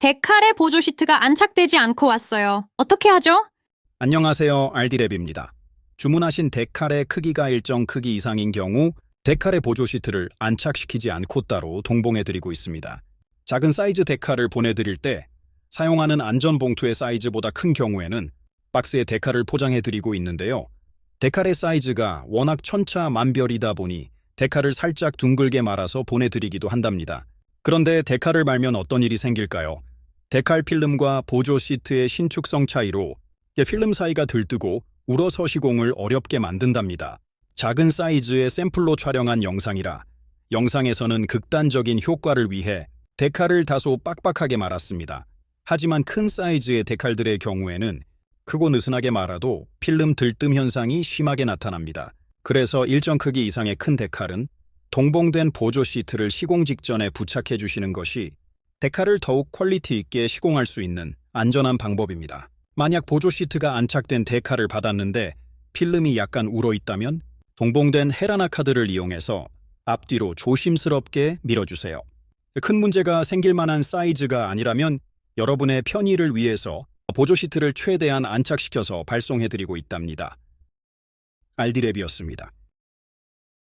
데칼의 보조 시트가 안착되지 않고 왔어요. 어떻게 하죠? 안녕하세요. 알디랩입니다. 주문하신 데칼의 크기가 일정 크기 이상인 경우 데칼의 보조 시트를 안착시키지 않고 따로 동봉해 드리고 있습니다. 작은 사이즈 데칼을 보내드릴 때 사용하는 안전봉투의 사이즈보다 큰 경우에는 박스에 데칼을 포장해 드리고 있는데요. 데칼의 사이즈가 워낙 천차만별이다 보니 데칼을 살짝 둥글게 말아서 보내드리기도 한답니다. 그런데 데칼을 말면 어떤 일이 생길까요? 데칼 필름과 보조 시트의 신축성 차이로 필름 사이가 들뜨고 울어서 시공을 어렵게 만든답니다. 작은 사이즈의 샘플로 촬영한 영상이라 영상에서는 극단적인 효과를 위해 데칼을 다소 빡빡하게 말았습니다. 하지만 큰 사이즈의 데칼들의 경우에는 크고 느슨하게 말아도 필름 들뜸 현상이 심하게 나타납니다. 그래서 일정 크기 이상의 큰 데칼은 동봉된 보조 시트를 시공 직전에 부착해 주시는 것이 데칼을 더욱 퀄리티 있게 시공할 수 있는 안전한 방법입니다. 만약 보조 시트가 안착된 데칼을 받았는데 필름이 약간 울어 있다면 동봉된 헤라나 카드를 이용해서 앞뒤로 조심스럽게 밀어주세요. 큰 문제가 생길 만한 사이즈가 아니라면 여러분의 편의를 위해서 보조 시트를 최대한 안착시켜서 발송해드리고 있답니다. 알디랩이었습니다.